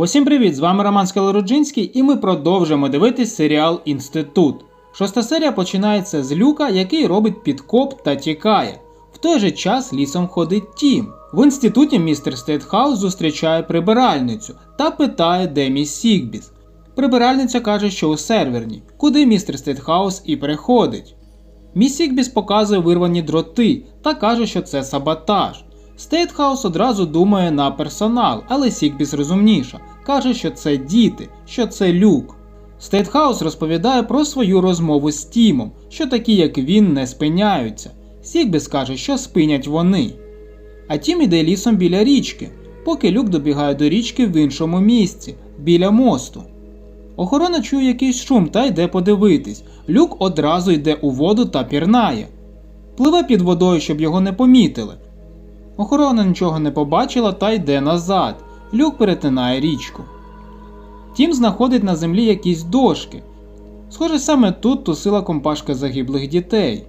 Усім привіт! З вами Роман Скалороджинський і ми продовжуємо дивитись серіал Інститут. Шоста серія починається з люка, який робить підкоп та тікає. В той же час лісом ходить Тім. В інституті містер Стейтхаус зустрічає прибиральницю та питає, де міс Сігбіс. Прибиральниця каже, що у серверній, куди містер Стейтхаус і приходить. Міс Сігбіс показує вирвані дроти та каже, що це саботаж. Стейтхаус одразу думає на персонал, але Сігбіс розумніша. Каже, що це діти, що це люк. Стейтхаус розповідає про свою розмову з Тімом, що такі, як він, не спиняються. Сігбіс каже, що спинять вони. А Тім іде лісом біля річки, поки люк добігає до річки в іншому місці, біля мосту. Охорона чує якийсь шум та йде подивитись. Люк одразу йде у воду та пірнає. Пливе під водою, щоб його не помітили. Охорона нічого не побачила та йде назад. Люк перетинає річку. Тім знаходить на землі якісь дошки. Схоже, саме тут тусила компашка загиблих дітей.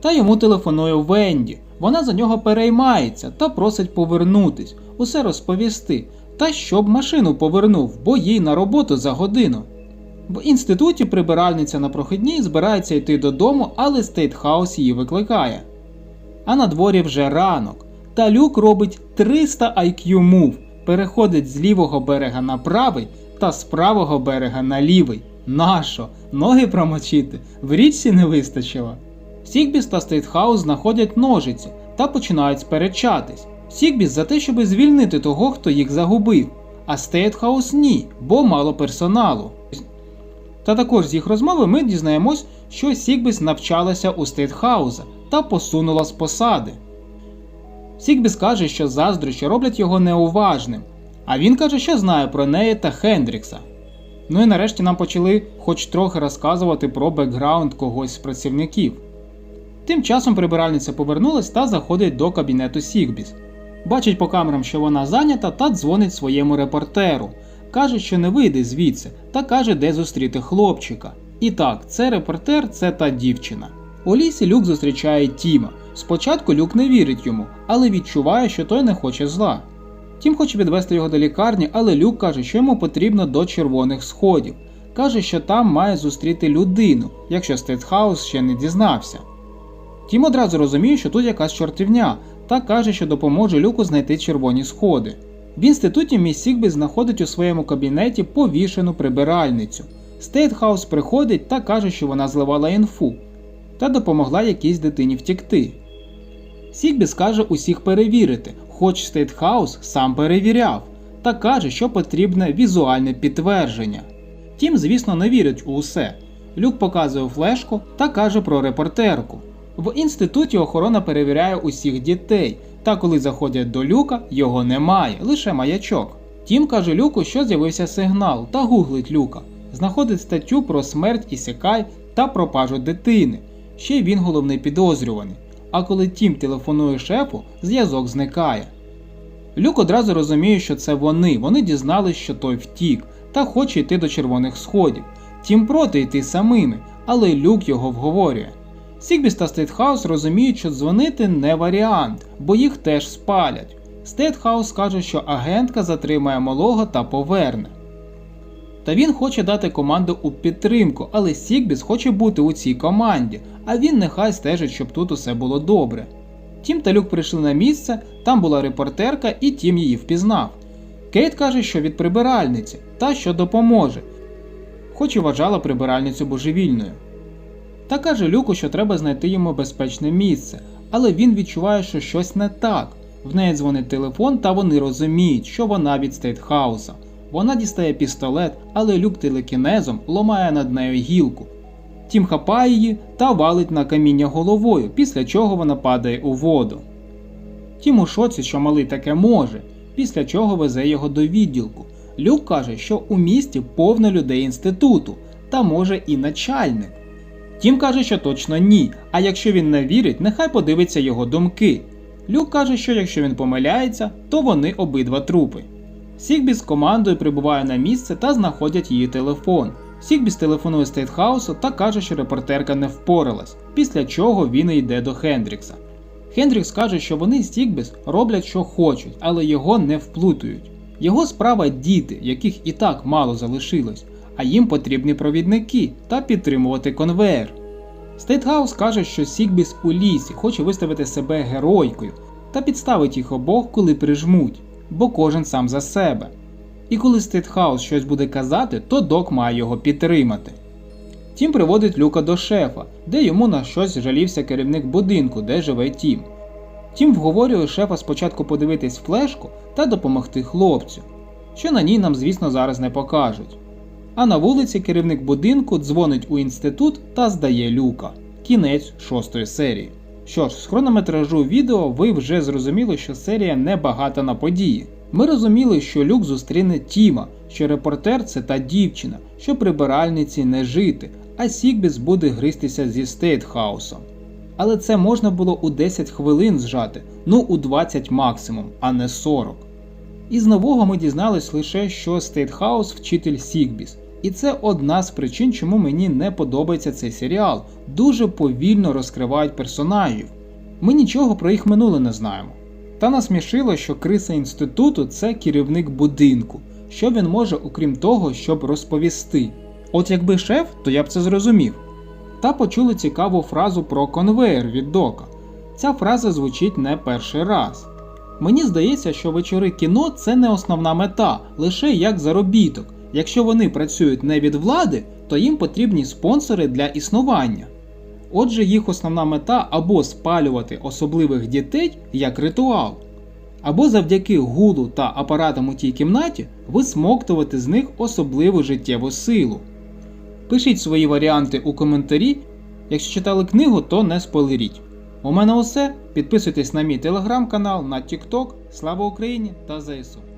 Та йому телефонує Венді. Вона за нього переймається та просить повернутись, усе розповісти, та щоб машину повернув, бо їй на роботу за годину. В інституті прибиральниця на прохідній збирається йти додому, але Стейтхаус її викликає. А на дворі вже ранок. Та люк робить 300 IQ move, переходить з лівого берега на правий та з правого берега на лівий. Нащо? Ноги промочити? В річці не вистачило. Сігбіс та Стейтхаус знаходять ножиці та починають сперечатись. Сігбіс за те, щоб звільнити того, хто їх загубив, а Стейтхаус ні, бо мало персоналу. Та також з їх розмови ми дізнаємось, що Сігбіс навчалася у Стейтхауза та посунула з посади. Сігбіс каже, що заздрощі роблять його неуважним, а він каже, що знає про неї та Хендрікса. Ну і нарешті нам почали хоч трохи розказувати про бекграунд когось з працівників. Тим часом прибиральниця повернулась та заходить до кабінету Сігбіс. Бачить по камерам, що вона зайнята, та дзвонить своєму репортеру. Каже, що не вийде звідси, та каже, де зустріти хлопчика. І так, це репортер, це та дівчина. У лісі Люк зустрічає Тіма. Спочатку Люк не вірить йому, але відчуває, що той не хоче зла. Тім хоче відвести його до лікарні, але Люк каже, що йому потрібно до червоних сходів. Каже, що там має зустріти людину, якщо Стейтхаус ще не дізнався. Тім одразу розуміє, що тут якась чортівня, та каже, що допоможе Люку знайти червоні сходи. В інституті міс Сігбі знаходить у своєму кабінеті повішену прибиральницю. Стейтхаус приходить та каже, що вона зливала інфу та допомогла якійсь дитині втікти. Сігбі скаже усіх перевірити, хоч Стейтхаус сам перевіряв, та каже, що потрібне візуальне підтвердження. Тім, звісно, не вірить у усе. Люк показує флешку та каже про репортерку. В інституті охорона перевіряє усіх дітей, та коли заходять до люка, його немає, лише маячок. Тім каже Люку, що з'явився сигнал, та гуглить люка. Знаходить статтю про смерть Ісікай та пропажу дитини. Ще він головний підозрюваний. А коли Тім телефонує шефу, зв'язок зникає. Люк одразу розуміє, що це вони. Вони дізнались, що той втік, та хоче йти до червоних сходів. Тім проти йти самими, але Люк його вговорює. Сігбіс та Стейтхаус розуміють, що дзвонити не варіант, бо їх теж спалять. Стейтхаус каже, що агентка затримає малого та поверне. Та він хоче дати команду у підтримку, але Сігбіс хоче бути у цій команді, а він нехай стежить, щоб тут усе було добре. Тім та Люк прийшли на місце, там була репортерка, і Тім її впізнав. Кейт каже, що від прибиральниці та що допоможе, хоч і вважала прибиральницю божевільною. Та каже Люку, що треба знайти йому безпечне місце, але він відчуває, що щось не так. В неї дзвонить телефон, та вони розуміють, що вона від Стейтхауса. Вона дістає пістолет, але люк телекінезом ломає над нею гілку. Тім хапає її та валить на каміння головою, після чого вона падає у воду. Тім у шоці, що малий таке може, після чого везе його до відділку. Люк каже, що у місті повно людей інституту, та може і начальник. Тім каже, що точно ні, а якщо він не вірить, нехай подивиться його думки. Люк каже, що якщо він помиляється, то вони обидва трупи. Сігбіс з командою прибуває на місце та знаходять її телефон. Сігбіс телефонує Стейтхаусу та каже, що репортерка не впоралась, після чого він йде до Хендрікса. Хендрікс каже, що вони з Сігбіс роблять, що хочуть, але його не вплутують. Його справа діти, яких і так мало залишилось, а їм потрібні провідники та підтримувати конвеєр. Стейтгаус каже, що Сігбіс у лісі хоче виставити себе геройкою та підставить їх обох, коли прижмуть, бо кожен сам за себе. І коли Стейтхаус щось буде казати, то док має його підтримати. Тім приводить Люка до шефа, де йому на щось жалівся керівник будинку, де живе Тім. Тім вговорює шефа спочатку подивитись флешку та допомогти хлопцю, що на ній нам, звісно, зараз не покажуть. А на вулиці керівник будинку дзвонить у інститут та здає люка. Кінець шостої серії. Що ж, з хронометражу відео ви вже зрозуміли, що серія не багата на події. Ми розуміли, що Люк зустріне Тіма, що репортер це та дівчина, що прибиральниці не жити, а Сігбіс буде гристися зі Стейтхаусом. Але це можна було у 10 хвилин зжати, ну у 20 максимум, а не 40. Із нового ми дізнались лише, що Стейтхаус вчитель Сігбіс. І це одна з причин, чому мені не подобається цей серіал. Дуже повільно розкривають персонажів. Ми нічого про їх минуле не знаємо. Та насмішило, що криса інституту це керівник будинку. Що він може, окрім того, щоб розповісти? От якби шеф, то я б це зрозумів. Та почули цікаву фразу про конвеєр від Дока. Ця фраза звучить не перший раз. Мені здається, що вечори кіно це не основна мета, лише як заробіток. Якщо вони працюють не від влади, то їм потрібні спонсори для існування. Отже, їх основна мета або спалювати особливих дітей як ритуал, або завдяки гулу та апаратам у тій кімнаті висмоктувати з них особливу життєву силу. Пишіть свої варіанти у коментарі. Якщо читали книгу, то не спойлеріть. У мене усе. Підписуйтесь на мій телеграм-канал, на TikTok. Слава Україні та ЗСУ!